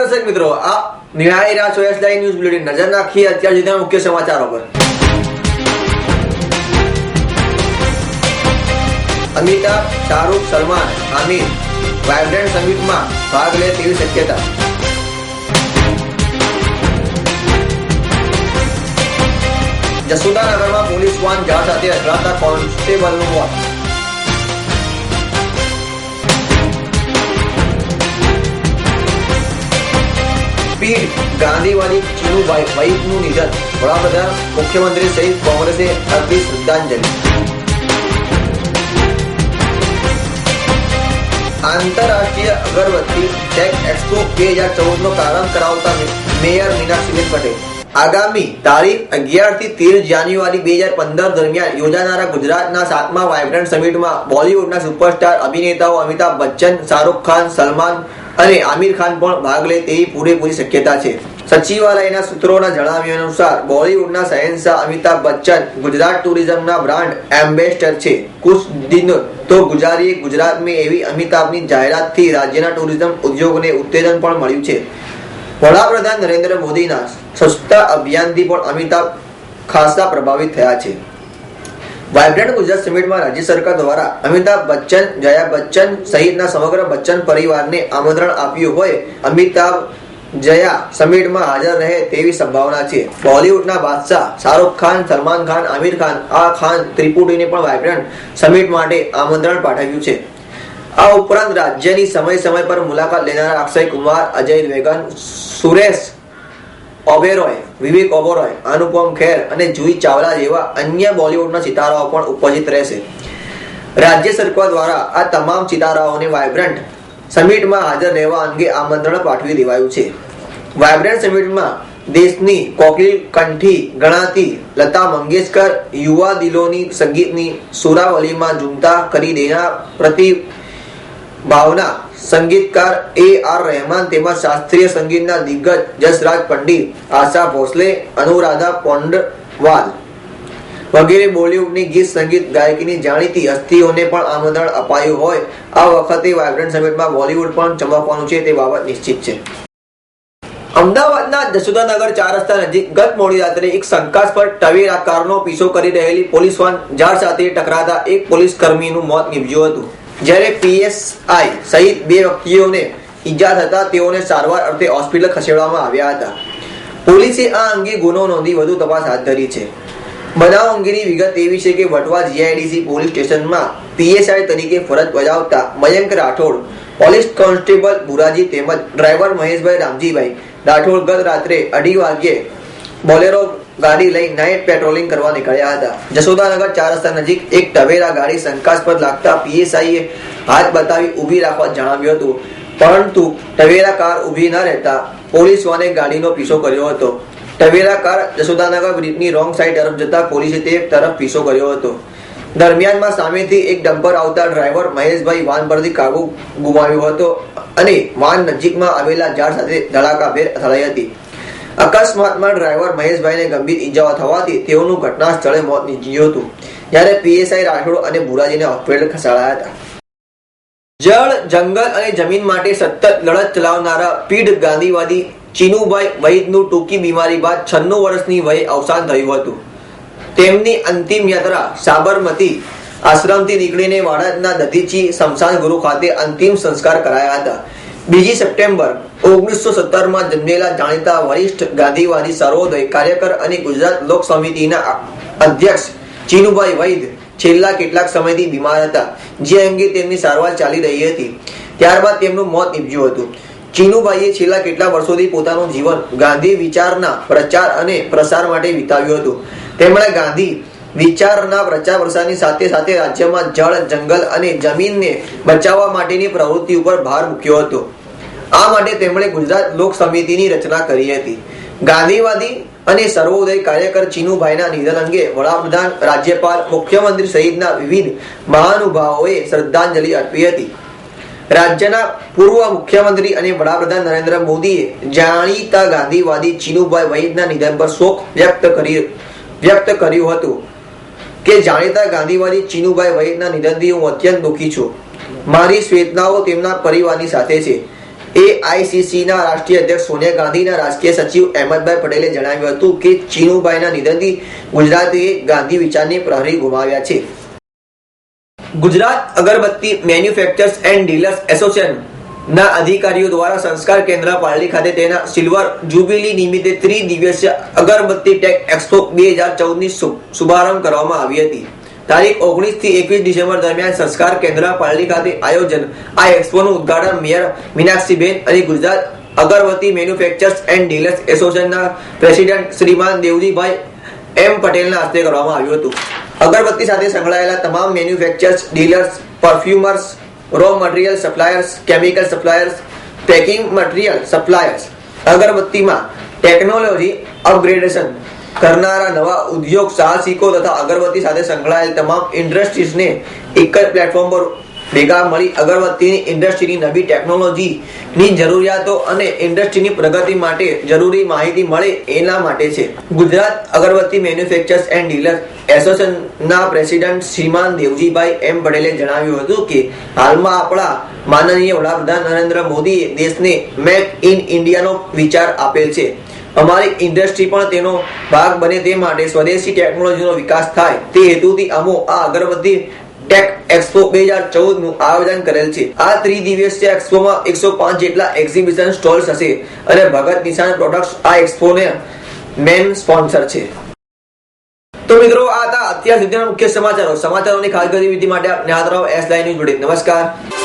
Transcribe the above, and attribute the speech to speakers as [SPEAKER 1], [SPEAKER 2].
[SPEAKER 1] દર્શક મિત્રો, આપ નિહાળી રહ્યા છો એસ ન્યૂઝ બુલેટિન નજર નાખી અત્યાર સુધીના મુખ્ય સમાચારો પર. અમિતાભ, શાહરૂખ, સલમાન, આમિર વાઇબ્રન્ટ સંગીતમાં ભાગ લે તેવી શક્યતા. જસુદાનગરમાં પોલીસ વાન ઝાડ સાથે અથડાતા કોન્સ્ટેબલનું મોત. પીઢ ગાંધીવાદી ચીનુભાઈ વૈદનું નિધન. વડાપ્રધાન મુખ્યમંત્રી સહિત કોંગ્રેસે અર્પી શ્રદ્ધાંજલિ. આંતરરાષ્ટ્રીય અગરબત્તી ટેક એક્સપો બે હજાર ચૌદ નો પ્રારંભ કરાવતા મેયર મીનાક્ષીબેન પટેલ. આગામી તારીખ અગિયારથી તેર જાન્યુઆરી બે હજાર પંદર દરમિયાન યોજાનારા ગુજરાતના સાતમા વાઇબ્રન્ટ સમિટમાં બોલિવૂડના સુપરસ્ટાર અભિનેતાઓ અમિતાભ બચ્ચન, શાહરૂખ ખાન, સલમાન અને આમિર ખાન પણ ભાગ લે તેવી પૂરેપૂરી શક્યતા છે. સચિવાલયના સૂત્રોના જણાવ્યા અનુસાર બોલિવૂડના શહેનશાહ અમિતાભ બચ્ચન ગુજરાત ટુરિઝમના બ્રાન્ડ એમ્બેસડર છે. કુછ દિન તો ગુજારીએ ગુજરાત એવી અમિતાભની જાહેરાતથી રાજ્યના ટુરિઝમ ઉદ્યોગને ઉત્તેજન પણ મળ્યું છે. વડાપ્રધાન નરેન્દ્ર મોદીના સ્વચ્છતા અભિયાનથી પણ અમિતાભ ખાસા પ્રભાવિત થયા છે. વાઇબ્રન્ટ ગુજરાત સમિટમાં રાજ્ય સરકાર દ્વારા અમિતાભ બચ્ચન, જયા બચ્ચન સહિતના સમગ્ર બચ્ચન પરિવારને આમંત્રણ આપ્યું હોય, અમિતાભ જયા સમિટમાં હાજર રહે તેવી સંભાવના છે. બોલિવૂડના બાદશાહ શાહરૂખ ખાન, સલમાન ખાન, આમિર ખાન, આ ખાન ત્રિપુટીને પણ વાઇબ્રન્ટ સમિટ માટે આમંત્રણ પાઠવ્યું છે. આ ઉપરાંત રાજ્યની સમય સમય પર મુલાકાત લેનારા અક્ષય કુમાર, અજય વેગન સુરેશ ઓબેરોય વિવેક ઓબેરોય અનુપમ ખેર અને જુહી ચાવલા જેવા અન્ય બોલિવૂડના સિતારાઓ પણ ઉપસ્થિત રહેશે. રાજ્ય સરકાર દ્વારા આ તમામ સિતારાઓને વાઇબ્રન્ટ સમિટમાં હાજર રહેવા અંગે આમંત્રણ પાઠવી દેવાયું છે. વાઇબ્રન્ટ સમિટમાં દેશની કોકિલ, કંઠી, ગણાતી, લતા મંગેશકર, યુવા દિલોની સંગીતની સુરાવલીમાં ઝૂમતા કરી દેનાર પ્રતિ ભાવના સંગીતકાર એ આર રહેમાન તેમજ શાસ્ત્રીય સંગીતના દિગ્ગજ જસરાજ પંડિત, આશા ભોસલે, અનુરાધા પોંડવાલ વગેરે બોલિવૂડની ગીત સંગીત ગાયકીની જાણીતી હસ્તીઓને પણ આમંત્રણ અપાયું હોય. આ વખતે વાઇબ્રન્ટ સમિટમાં બોલિવૂડ પણ ચમકવાનું છે તે બાબત નિશ્ચિત છે. અમદાવાદના જશોદાનગર ચાર રસ્તા નજીક ગત મોડી રાત્રે એક શંકાસ્પદ ટવેરા કારનો પીછો કરી રહેલી પોલીસ વાન ઝાડ સાથે ટકરાતા એક પોલીસ કર્મીનું મોત નીપજ્યું હતું. જ્યારે પીએસઆઈ સહિત બે વ્યક્તિઓને ઈજા થતા તેઓને સારવાર અર્થે હોસ્પિટલ ખસેડવામાં આવ્યા હતા. પોલીસે આ અંગે ગુનો નોંધી વધુ તપાસ હાથ ધરી છે. બનાવ અંગેની વિગત એવી છે કે વટવા જીઆઈડીસી પોલીસ સ્ટેશનમાં પીએસઆઈ તરીકે ફરજ બજાવતા મયંક રાઠોડ, પોલીસ કોન્સ્ટેબલ બુરાજી તેમજ ડ્રાઈવર મહેશભાઈ રામજીભાઈ, રાઠોડ ગત રાત્રે અઢી વાગ્યે બોલેરો ગાડી લઈ નાઇટ પેટ્રોલિંગ કરવા નીકળ્યા હતા. જશોદાનગર ચાર રસ્તા નજીક એક ટવેરા ગાડી શંકાસ્પદ લાગતા પીએસઆઈએ હાથ બતાવી ઊભી રાખવા જણાવ્યું હતું. પરંતુ ટવેરા કાર ઊભી ન રહેતા પોલીસ વાને ગાડીનો પીછો કર્યો હતો. ટવેરા કાર જશોદાનગર બ્રિજની રોંગ સાઈડ તરફ જતા પોલીસે તે તરફ પીછો કર્યો હતો. દરમિયાનમાં સામેથી એક ડમ્પર આવતા ડ્રાઈવર મહેશભાઈ વાન પરથી કાબુ ગુમાવ્યો હતો અને વાન નજીકમાં આવેલા ઝાડ સાથે ધડાકાભેર અથડાઈ હતી. અકસ્માતમાં ડ્રાઈવર મહેશભાઈને ગંભીર ઈજાઓ થવાથી તેઓનું ઘટના સ્થળે મોત નીપજ્યું હતું. જ્યારે પીએસઆઈ રાઠોડ અને બુરાજીને હોસ્પિટલ ખસેડાયા હતા. જળ, જંગલ અને જમીન માટે સતત લડત ચલાવનારા પીઢ ગાંધીવાદી ચીનુભાઈ વૈદનું ટૂંકી બીમારી બાદ છન્નું વર્ષની વયે અવસાન થયું હતું. તેમની અંતિમ યાત્રા સાબરમતી આશ્રમથી નીકળીને વાડદના દધીચી શમશાન ગુરુ ખાતે અંતિમ સંસ્કાર કરાયા હતા. બીજી સપ્ટેમ્બર ઓગણીસો સત્તરમાં જન્મેલા જાણીતા વરિષ્ઠ ગાંધીવાદી સર્વોદય કાર્યકર અને ગુજરાત લોક સમિતિના અધ્યક્ષ ચીનુભાઈ વૈદ છેલ્લા કેટલાક સમયથી બીમાર હતા, જે અંગે તેમની સારવાર ચાલી રહી હતી. ત્યારબાદ તેમનું મોત નીપજ્યું હતું. ચીનુભાઈએ છેલ્લા કેટલા વર્ષોથી પોતાનું જીવન ગાંધી વિચારના પ્રચાર અને પ્રસાર માટે વિતાવ્યું હતું. તેમણે ગાંધી વિચારના પ્રચાર પ્રસારની સાથે સાથે રાજ્યમાં જળ, જંગલ અને જમીનને બચાવવા માટેની પ્રવૃત્તિ ઉપર ભાર મૂક્યો હતો. આ માટે તેમણે ગુજરાત લોક સમિતિની રચના કરી હતી. ગાંધીવાદી અને સર્વોદય કાર્યકર ચીનુભાઈના નિધન અંગે વડાપ્રધાન, રાજ્યપાલ, મુખ્યમંત્રી સહિતના વિવિધ મહાનુભાવોએ શ્રદ્ધાંજલિ અર્પી હતી. રાજ્યના પૂર્વ મુખ્યમંત્રી અને વડાપ્રધાન નરેન્દ્ર મોદીએ જાણીતા ગાંધીવાદી ચીનુભાઈ વૈદના નિધન પર શોક વ્યક્ત કરી, વ્યક્ત કર્યું હતું કે જાણીતા ગાંધીવાદી ચીનુભાઈ વૈદના નિધનથી હું અત્યંત દુઃખી છું. મારી શ્વેતનાઓ તેમના પરિવારની સાથે છે. એઆઈસીસી ના રાષ્ટ્રીય અધ્યક્ષ સોનિયા ગાંધીના રાજકીય સચિવ અહેમદભાઈ પટેલે જણાવ્યું હતું કે ચીનુભાઈના નિધનથી ગુજરાતે ગાંધી વિચારની પ્રહરી ગુમાવ્યા છે. ગુજરાત અગરબત્તી મેન્યુફેક્ચર્સ એન્ડ ડીલર્સ એસોસિએશન ના અધિકારીઓ દ્વારા સંસ્કાર કેન્દ્ર પાલડી ખાતે તેના સિલ્વર જુબિલી નિમિત્તે ત્રિદિવસીય અગરબત્તી ટેક એક્સપો બે હજાર ચૌદની શુભારંભ કરવામાં આવી હતી. તારીખ ઓગણીસથી એકવીસ ડિસેમ્બર દરમિયાન સંસ્કાર કેન્દ્ર પાલડી ખાતે આયોજન. આ એક્સપોનું ઉદ્ઘાટન મેયર મીનાક્ષીબેન અને Gujarat agarbatti manufacturers and dealers એસોસિએશનના પ્રેસિડેન્ટ શ્રીમાન દેવજીભાઈ એમ પટેલના હસ્તે કરવામાં આવ્યું હતું. અગરબત્તી સાથે સંકળાયેલા તમામ manufacturers, dealers, perfumers raw material suppliers chemical suppliers packing material suppliers અગરબત્તીમાં technology upgradation કરનારા નવા ઉદ્યોગ, સાહસિકો તથા અગરબત્તી સાથે સંકળાયેલ તમામ ઇન્ડસ્ટ્રીઝને એક જ પ્લેટફોર્મ પર ભેગા મળી અગરબત્તીની ઇન્ડસ્ટ્રીની નવી ટેકનોલોજીની જરૂરિયાતો અને ઇન્ડસ્ટ્રીની પ્રગતિ માટે જરૂરી માહિતી મળે એના માટે છે. Gujarat agarbatti manufacturers and dealer એસોસિએશનના પ્રેસિડેન્ટ શ્રીમાન દેવજીભાઈ એમ પટેલે જણાવ્યું હતું કે, હાલમાં આપણા માનનીય વડાપ્રધાન નરેન્દ્ર મોદીએ દેશને મેક ઇન ઇન્ડિયાનો વિચાર આપેલ છે. અમારી ઇન્ડસ્ટ્રી પણ તેનો ભાગ બને તે માટે સ્વદેશી ટેકનોલોજીનો વિકાસ થાય તે હેતુથી અમો આ અગરબત્તી ટેક એક્સપો બે હજાર ચૌદનું આયોજન કરેલ છે. આ ત્રિદિવસીય એક્સપોમાં એકસો પાંચ જેટલા એક્ઝિબિશન સ્ટોલ્સ હશે અને ભગત નિશાન પ્રોડક્ટ્સ આ એક્સપોને મેન સ્પોન્સર છે. તો મિત્રો, આ હતા અત્યાર સુધીના મુખ્ય સમાચારો. સમાચારોની ખાસ ગતિવિધિ માટે આપ નિહાળ રહો એસ લાઈન ન્યૂઝ જોડે. નમસ્કાર.